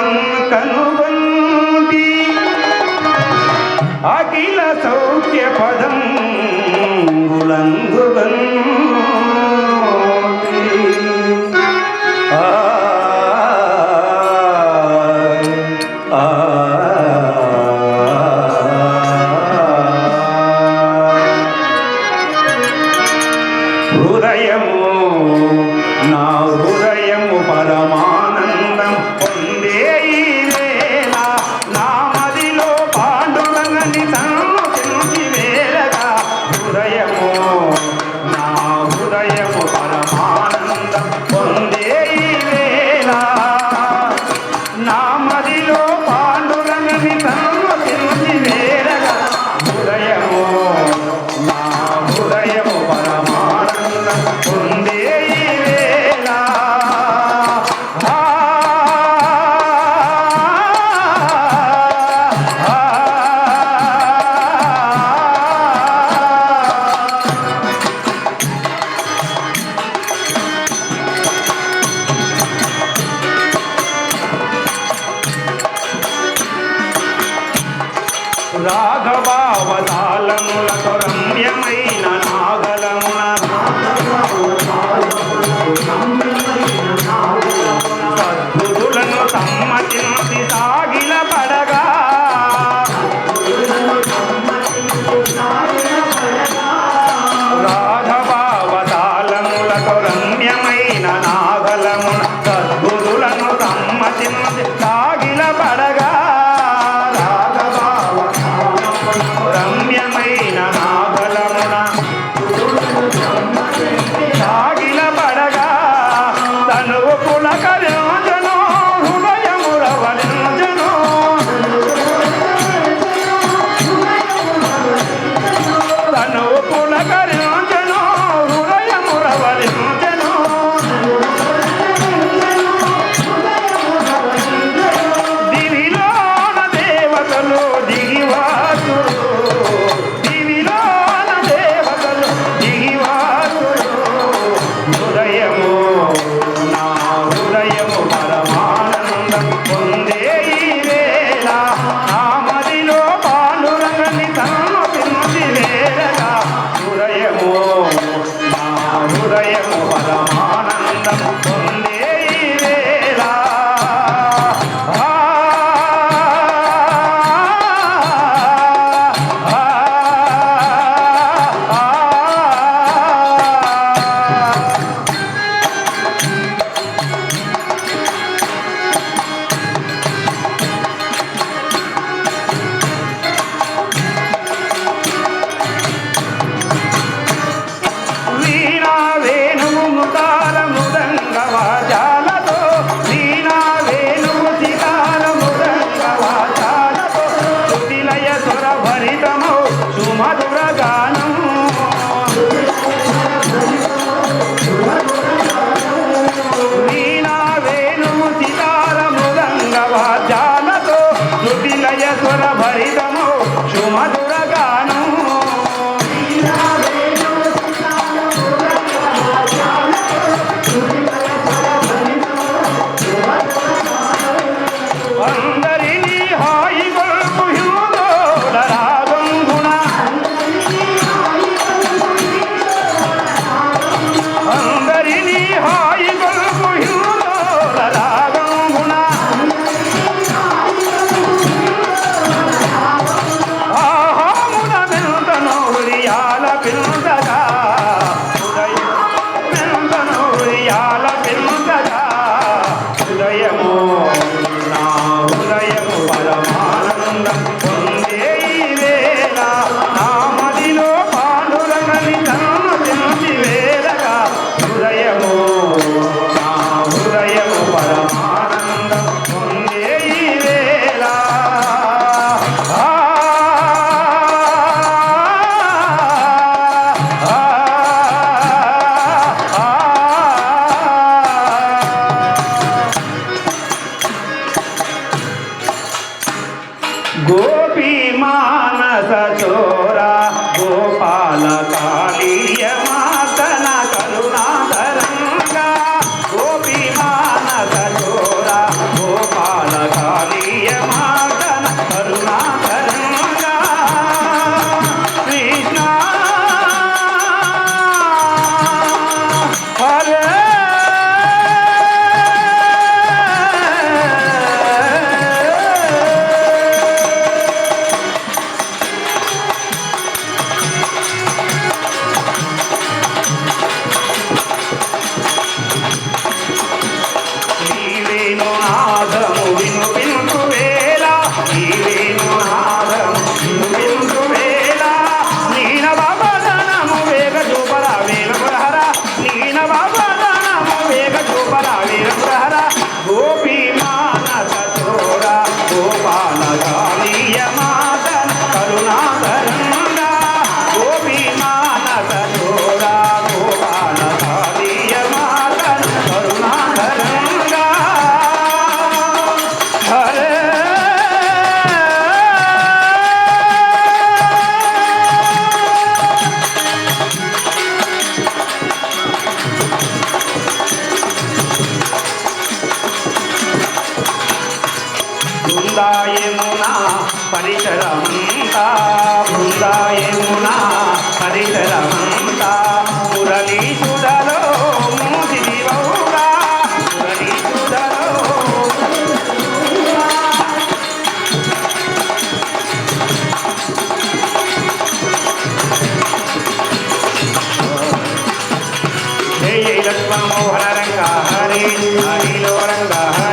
సర్వం కనుగొంది అఖిల సౌఖ్య పదం హృదయము నా రాఘవావతాలములతో రమ్యమై பரமானந்தம் கொண்டே গো బృందాయమునా పరిసరమంతా బృందాయమునా పరిసరమంతా जगमोहन रंगा हरे हरिलो रंगा हरे